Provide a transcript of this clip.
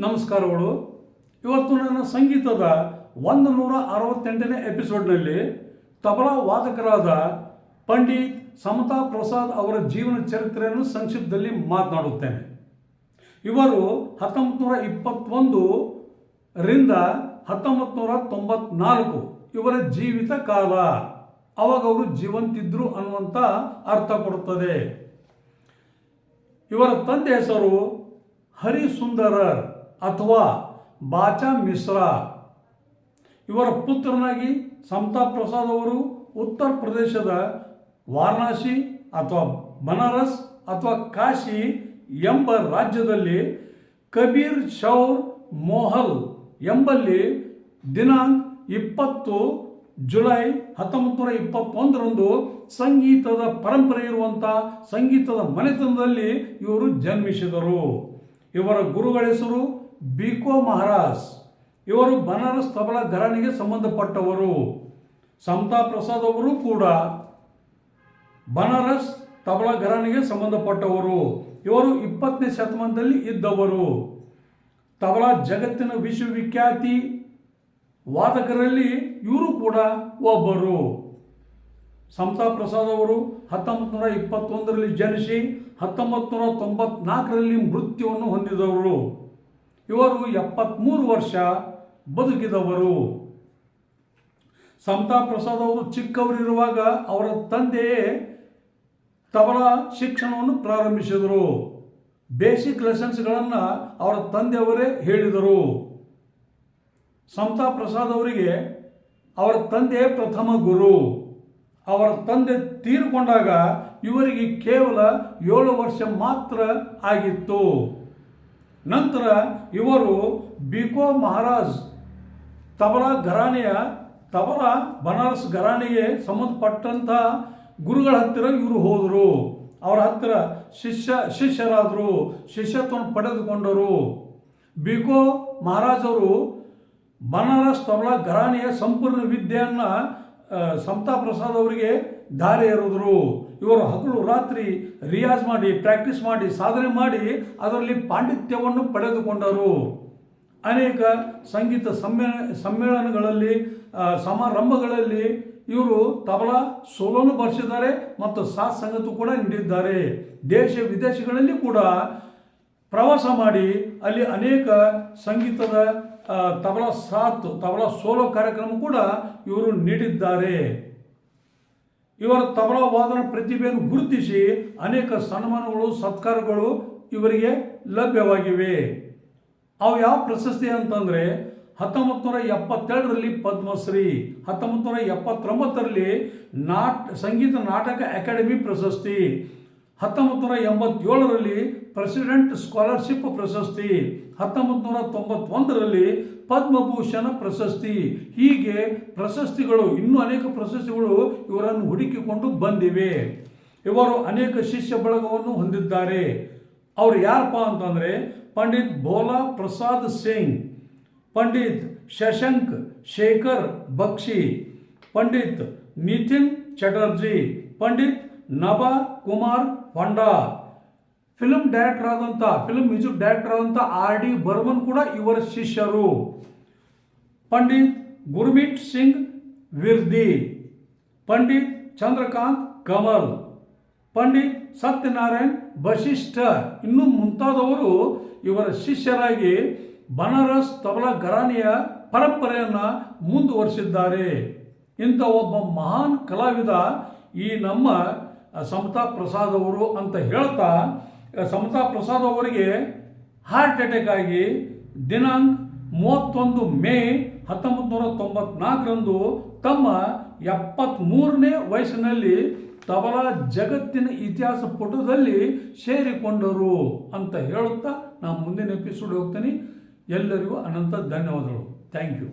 ನಮಸ್ಕಾರಗಳು. ಇವತ್ತು ನನ್ನ ಸಂಗೀತದ ಒಂದು ನೂರ ಅರವತ್ತೆಂಟನೇ ಎಪಿಸೋಡ್ನಲ್ಲಿ ತಬಲಾ ವಾದಕರಾದ ಪಂಡಿತ್ ಸಮತಾ ಪ್ರಸಾದ್ ಅವರ ಜೀವನ ಚರಿತ್ರೆಯನ್ನು ಸಂಕ್ಷಿಪ್ತದಲ್ಲಿ ಮಾತನಾಡುತ್ತೇನೆ. ಇವರು ಹತ್ತೊಂಬತ್ತು ನೂರ ಇಪ್ಪತ್ತೊಂದು ರಿಂದ ಹತ್ತೊಂಬತ್ತು ನೂರ ತೊಂಬತ್ನಾಲ್ಕು ಇವರ ಜೀವಿತ ಕಾಲ. ಅವಾಗ ಅವರು ಜೀವಂತಿದ್ರು ಅನ್ನುವಂಥ ಅರ್ಥ ಕೊಡುತ್ತದೆ. ಇವರ ತಂದೆ ಹೆಸರು ಹರಿಸುಂದರರ್. ಅಥವಾ ಬಾಚಾ ಮಿಶ್ರಾ. ಇವರ ಪುತ್ರನಾಗಿ ಸಮತಾ ಪ್ರಸಾದ್ ಅವರು ಉತ್ತರ ಪ್ರದೇಶದ ವಾರಣಾಸಿ ಅಥವಾ ಬನಾರಸ್ ಅಥವಾ ಕಾಶಿ ಎಂಬ ರಾಜ್ಯದಲ್ಲಿ ಕಬೀರ್ ಶೌರ್ ಮೋಹಲ್ ಎಂಬಲ್ಲಿ ದಿನಾಂಕ ಇಪ್ಪತ್ತು ಜುಲೈ ಹತ್ತೊಂಬತ್ತು ನೂರ ಇಪ್ಪತ್ತೊಂದರಂದು ಸಂಗೀತದ ಪರಂಪರೆ ಇರುವಂಥ ಸಂಗೀತದ ಮನೆತನದಲ್ಲಿ ಇವರು ಜನ್ಮಿಸಿದರು. ಇವರ ಗುರುಗಳ ಹೆಸರು ಬಿಕೋ ಮಹಾರಾಜ್, ಇವರು ಬನಾರಸ್ ತಬಲಾ ಘರಾಣಿಗೆ ಸಂಬಂಧಪಟ್ಟವರು. ಸಮತಾ ಪ್ರಸಾದ್ ಅವರು ಕೂಡ ಬನಾರಸ್ ತಬಲಾ ಘರಾಣಿಗೆ ಸಂಬಂಧಪಟ್ಟವರು. ಇವರು ಇಪ್ಪತ್ತನೇ ಶತಮಾನದಲ್ಲಿ ಇದ್ದವರು. ತಬಲಾ ಜಗತ್ತಿನ ವಿಶ್ವವಿಖ್ಯಾತಿ ವಾದಕರಲ್ಲಿ ಇವರು ಕೂಡ ಒಬ್ಬರು. ಸಮತಾ ಪ್ರಸಾದ್ ಅವರು ಹತ್ತೊಂಬತ್ತು ನೂರ ಇಪ್ಪತ್ತೊಂದರಲ್ಲಿ ಜನಿಸಿ ಹತ್ತೊಂಬತ್ತು ನೂರ ತೊಂಬತ್ನಾಲ್ಕರಲ್ಲಿ ಮೃತ್ಯುವನ್ನು ಹೊಂದಿದವರು. ಇವರು ಎಪ್ಪತ್ತ್ಮೂರು ವರ್ಷ ಬದುಕಿದವರು. ಸಮತಾ ಪ್ರಸಾದ್ ಅವರು ಚಿಕ್ಕವರಿರುವಾಗ ಅವರ ತಂದೆಯೇ ತಬಲ ಶಿಕ್ಷಣವನ್ನು ಪ್ರಾರಂಭಿಸಿದರು. ಬೇಸಿಕ್ ಲೆಸನ್ಸ್ಗಳನ್ನು ಅವರ ತಂದೆಯವರೇ ಹೇಳಿದರು. ಸಮತಾ ಪ್ರಸಾದ್ ಅವರಿಗೆ ಅವರ ತಂದೆ ಪ್ರಥಮ ಗುರು. ಅವರ ತಂದೆ ತೀರಿಕೊಂಡಾಗ ಇವರಿಗೆ ಕೇವಲ ಏಳು ವರ್ಷ ಮಾತ್ರ ಆಗಿತ್ತು. ನಂತರ ಇವರು ಬಿಕೋ ಮಹಾರಾಜ್ ತಬಲಾ ಘರಾಣೆಯ ತಬಲಾ ಬನಾರಸ್ ಘರಾಣೆಗೆ ಸಂಬಂಧಪಟ್ಟಂಥ ಗುರುಗಳ ಹತ್ತಿರ ಇವರು ಹೋದರು. ಅವರ ಹತ್ತಿರ ಶಿಷ್ಯ, ಶಿಷ್ಯರಾದರು ಶಿಷ್ಯತ್ವವನ್ನು ಪಡೆದುಕೊಂಡರು. ಬಿಕೋ ಮಹಾರಾಜರು ಬನಾರಸ್ ತಬಲಾ ಘರಾನೆಯ ಸಂಪೂರ್ಣ ವಿದ್ಯೆಯನ್ನು ಸಮತಾ ಪ್ರಸಾದ್ ಅವರಿಗೆ ದಾರಿ ಎರೆದರು ಇವರು ಹಗಲು ರಾತ್ರಿ ರಿಯಾಜ್ ಮಾಡಿ, ಪ್ರಾಕ್ಟೀಸ್ ಮಾಡಿ, ಸಾಧನೆ ಮಾಡಿ ಅದರಲ್ಲಿ ಪಾಂಡಿತ್ಯವನ್ನು ಪಡೆದುಕೊಂಡರು. ಅನೇಕ ಸಂಗೀತ ಸಮ್ಮೇಳ, ಸಮ್ಮೇಳನಗಳಲ್ಲಿ ಸಮಾರಂಭಗಳಲ್ಲಿ ಇವರು ತಬಲಾ ಸೋಲನ್ನು ಬರೆಸಿದ್ದಾರೆ ಮತ್ತು ಸಾತ್ ಸಂಗತು ಕೂಡ ನೀಡಿದ್ದಾರೆ. ದೇಶ ವಿದೇಶಗಳಲ್ಲಿ ಕೂಡ ಪ್ರವಾಸ ಮಾಡಿ ಅಲ್ಲಿ ಅನೇಕ ಸಂಗೀತದ ತಬಲ ಸಾತ್, ತಬಲಾ ಸೋಲೋ ಕಾರ್ಯಕ್ರಮ ಕೂಡ ಇವರು ನೀಡಿದ್ದಾರೆ. ಇವರ ತಬಲ ವಾದನ ಪ್ರತಿಭೆಯನ್ನು ಗುರುತಿಸಿ ಅನೇಕ ಸನ್ಮಾನಗಳು, ಸತ್ಕಾರಗಳು ಇವರಿಗೆ ಲಭ್ಯವಾಗಿವೆ. ಅವು ಯಾವ ಪ್ರಶಸ್ತಿ ಅಂತಂದರೆ ಹತ್ತೊಂಬತ್ತು ನೂರ ಎಪ್ಪತ್ತೆರಡರಲ್ಲಿ ಪದ್ಮಶ್ರೀ ಹತ್ತೊಂಬತ್ತು ನೂರ ಎಪ್ಪತ್ತೊಂಬತ್ತರಲ್ಲಿ ನಾಟ್, ಸಂಗೀತ ನಾಟಕ ಅಕಾಡೆಮಿ ಪ್ರಶಸ್ತಿ ಹತ್ತೊಂಬತ್ತು ನೂರ ಎಂಬತ್ತೇಳರಲ್ಲಿ ಪ್ರೆಸಿಡೆಂಟ್ ಸ್ಕಾಲರ್ಶಿಪ್ ಪ್ರಶಸ್ತಿ ಹತ್ತೊಂಬತ್ತು ನೂರ ತೊಂಬತ್ತೊಂದರಲ್ಲಿ ಪದ್ಮಭೂಷಣ ಪ್ರಶಸ್ತಿ. ಹೀಗೆ ಪ್ರಶಸ್ತಿಗಳು, ಇನ್ನೂ ಅನೇಕ ಪ್ರಶಸ್ತಿಗಳು ಇವರನ್ನು ಹುಡುಕಿಕೊಂಡು ಬಂದಿವೆ. ಇವರು ಅನೇಕ ಶಿಷ್ಯ ಬಳಗವನ್ನು ಹೊಂದಿದ್ದಾರೆ. ಅವರು ಯಾರಪ್ಪ ಅಂತಂದರೆ ಪಂಡಿತ್ ಭೋಲಾ ಪ್ರಸಾದ್ ಸಿಂಗ್ ಪಂಡಿತ್ ಶಶಂಕ್ ಶೇಖರ್ ಬಕ್ಷಿ, ಪಂಡಿತ್ ನಿತಿನ್ ಚಟರ್ಜಿ, ಪಂಡಿತ್ ನಭಾ ಕುಮಾರ್ ಹೊಂಡಾ. ಫಿಲ್ಮ್ ಡೈರೆಕ್ಟರ್ ಆದಂಥ ಫಿಲ್ಮ್ ಮ್ಯೂಸಿಕ್ ಡೈರೆಕ್ಟರ್ ಆದಂಥ ಆರ್ ಡಿ ಬರ್ಮನ್ ಕೂಡ ಇವರ ಶಿಷ್ಯರು. ಪಂಡಿತ್ ಗುರ್ಮಿತ್ ಸಿಂಗ್ ವಿರ್ದಿ. ಪಂಡಿತ್ ಚಂದ್ರಕಾಂತ್ ಕಮಲ್. ಪಂಡಿತ್ ಸತ್ಯನಾರಾಯಣ್ ವಶಿಷ್ಠ ಇನ್ನು ಮುಂತಾದವರು ಇವರ ಶಿಷ್ಯರಾಗಿ ಬನಾರಸ್ ತಬಲಾ ಘರಾನೆಯ ಪರಂಪರೆಯನ್ನು ಮುಂದುವರಿಸಿದ್ದಾರೆ. ಇಂಥ ಒಬ್ಬ ಮಹಾನ್ ಕಲಾವಿದ ಈ ನಮ್ಮ ಸಮತಾ ಪ್ರಸಾದ್ ಅವರು ಅಂತ ಹೇಳ್ತಾ ಸಮತಾ ಪ್ರಸಾದ್ ಅವರಿಗೆ ಹಾರ್ಟ್ ಅಟ್ಯಾಕ್ ಆಗಿ ದಿನಾಂಕ ಮೂವತ್ತೊಂದು ಮೇ ಹತ್ತೊಂಬತ್ತು ನೂರ ತೊಂಬತ್ನಾಲ್ಕರಂದು ತಮ್ಮ ಎಪ್ಪತ್ತ್ಮೂರನೇ ವಯಸ್ಸಿನಲ್ಲಿ ತಬಲಾ ಜಗತ್ತಿನ ಇತಿಹಾಸ ಪುಟದಲ್ಲಿ ಸೇರಿಕೊಂಡರು ಅಂತ ಹೇಳುತ್ತಾ ನಾನು ಮುಂದಿನ ಎಪಿಸೋಡ್ ಹೋಗ್ತೀನಿ. ಎಲ್ಲರಿಗೂ ಅನಂತ ಧನ್ಯವಾದಗಳು. Thank you